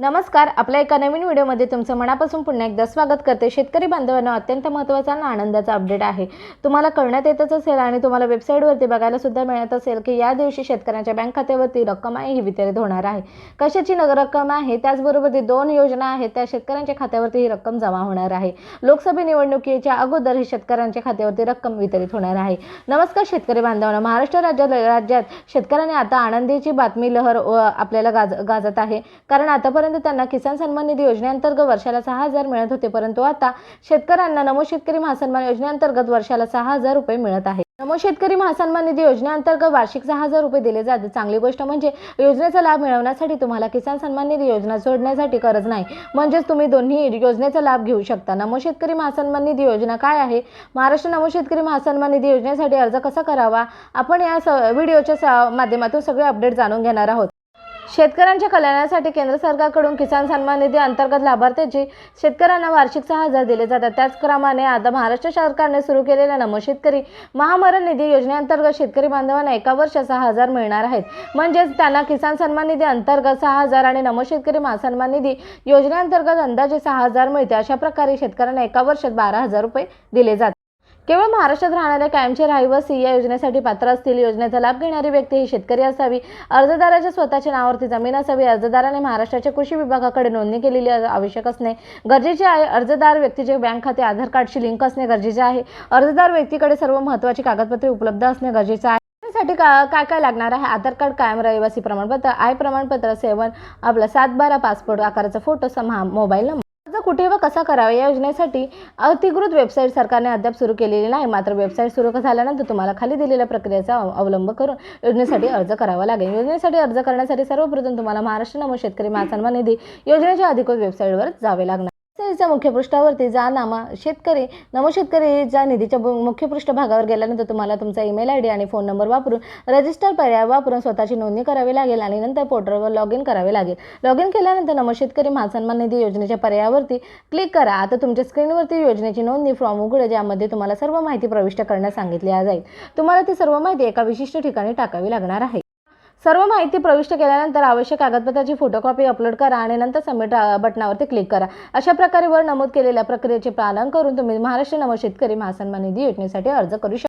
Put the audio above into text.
नमस्कार आपल्या एका नवीन व्हिडिओमध्ये तुमचं मनापासून पुन्हा एकदा स्वागत करते. शेतकरी बांधवांना अत्यंत महत्त्वाचा आणि आनंदाचा अपडेट आहे. तुम्हाला कळण्यात येतच असेल आणि तुम्हाला वेबसाईटवरती बघायला सुद्धा मिळत असेल की या दिवशी शेतकऱ्यांच्या बँक खात्यावरती रक्कम आहे ही वितरित होणार आहे. कशाची नग रक्कम आहे त्याचबरोबर ती दोन योजना आहेत त्या शेतकऱ्यांच्या खात्यावरती ही रक्कम जमा होणार आहे. लोकसभा निवडणुकीच्या अगोदर ही शेतकऱ्यांच्या खात्यावरती रक्कम वितरित होणार आहे. नमस्कार शेतकरी बांधवांना महाराष्ट्र राज्यात राज्यात शेतकऱ्यांनी आता आनंदीची बातमी लहर आपल्याला गाज गाजत आहे. कारण आतापर्यंत त्यांना किसान सन्मान निधी योजनेअंतर्गत वर्षाला सहा हजार मिळत होते परंतु आता शेतकऱ्यांना नमो शेतकरी महासन्मान योजनेअंतर्गत वर्षाला सहा हजार रुपये मिळत आहे नमो शेतकरी महासन्मान निधी योजनेअंतर्गत वार्षिक सहा हजार रुपये दिले जाते चांगली गोष्ट म्हणजे योजनेचा लाभ मिळवण्यासाठी तुम्हाला किसान सन्मान निधी योजना जोडण्यासाठी गरज नाही. म्हणजेच तुम्ही दोन्ही योजनेचा लाभ घेऊ शकता. नमो शेतकरी महासन्मान निधी योजना काय आहे? महाराष्ट्र नमो शेतकरी महासन्मान निधी योजनेसाठी अर्ज कसा करावा? आपण या स व्हिडिओच्या माध्यमातून सगळे अपडेट जाणून घेणार आहोत. शेतकऱ्यांच्या कल्याणासाठी केंद्र सरकारकडून किसान सन्मान निधी अंतर्गत लाभार्थ्याची शेतकऱ्यांना वार्षिक सहा हजार दिले जातात. त्याचप्रमाणे आता महाराष्ट्र सरकारने सुरू केलेल्या नमो शेतकरी महामरण निधी योजनेअंतर्गत शेतकरी बांधवांना एका वर्षात सहा हजार मिळणार आहेत. म्हणजेच त्यांना किसान सन्मान निधी अंतर्गत सहा हजार आणि नमो शेतकरी महासन्मान निधी योजनेअंतर्गत अंदाजे सहा हजार मिळते. अशा प्रकारे शेतकऱ्यांना एका वर्षात बारा हजार रुपये दिले जातात. केवळ महाराष्ट्रात राहणाऱ्या कायमचे रहिवासी या योजनेसाठी पात्र असतील. योजनेचा लाभ घेणारी व्यक्ती ही शेतकरी असावी. अर्जदाराच्या स्वतःच्या नावावरती जमीन असावी. अर्जदाराने महाराष्ट्राच्या कृषी विभागाकडे नोंदणी केलेली आवश्यक असणे गरजेचे आहे. अर्जदार व्यक्तीचे बँक खाते आधार कार्डशी लिंक असणे गरजेचे आहे. अर्जदार व्यक्तीकडे सर्व महत्त्वाची कागदपत्रे उपलब्ध असणे गरजेचे आहे. साठी का काय काय लागणार आहे? आधार कार्ड कायम रहिवासी प्रमाणपत्र आय प्रमाणपत्र सेवन आपला सात बारा पासपोर्ट आकाराचा फोटो सम मोबाईल नंबर. अर्ज कुठे व कसा करावा? या योजनेसाठी अधिकृत वेबसाईट सरकारने अद्याप सुरू केलेली नाही. मात्र वेबसाईट सुरू झाल्यानंतर तुम्हाला खाली दिलेल्या प्रक्रियेचा अवलंब करून योजनेसाठी अर्ज करावा लागेल. योजनेसाठी अर्ज करण्यासाठी सर्वप्रथम तुम्हाला महाराष्ट्र नमो शेतकरी महासन्मान निधी योजनेच्या अधिकृत वेबसाईटवर जावे लागणार. वेबसाईटच्या मुख्य पृष्ठावरती जा नामा शेतकरी. नमो जा निधीच्या मुख्य पृष्ठभागावर गेल्यानंतर तुम्हाला तुमचा ईमेल आय डी आणि फोन नंबर वापरून रजिस्टर पर्याय वापरून स्वतःची नोंदणी करावी लागेल आणि नंतर पोर्टलवर लॉग इन करावे लागेल. लॉग इन केल्यानंतर नमो शेतकरी महासन्मान निधी योजनेच्या पर्यायावरती क्लिक करा. आता तुमच्या स्क्रीनवरती योजनेची नोंदणी फॉर्म उघडे ज्यामध्ये तुम्हाला सर्व माहिती प्रविष्ट करण्यास सांगितली जाईल तुम्हाला ती सर्व माहिती एका विशिष्ट ठिकाणी टाकावी लागणार आहे. सर्व माहिती प्रविष्ट केल्यानंतर आवश्यक कागदपत्राची फोटोकॉपी अपलोड करा आणि नंतर सबमिट बटनावरती क्लिक करा. अशा प्रकारे वर नमूद केलेल्या प्रक्रियेचे पालन करून तुम्ही महाराष्ट्र नव शेतकरी महासन्मान निधी योजनेसाठी अर्ज करू शकता.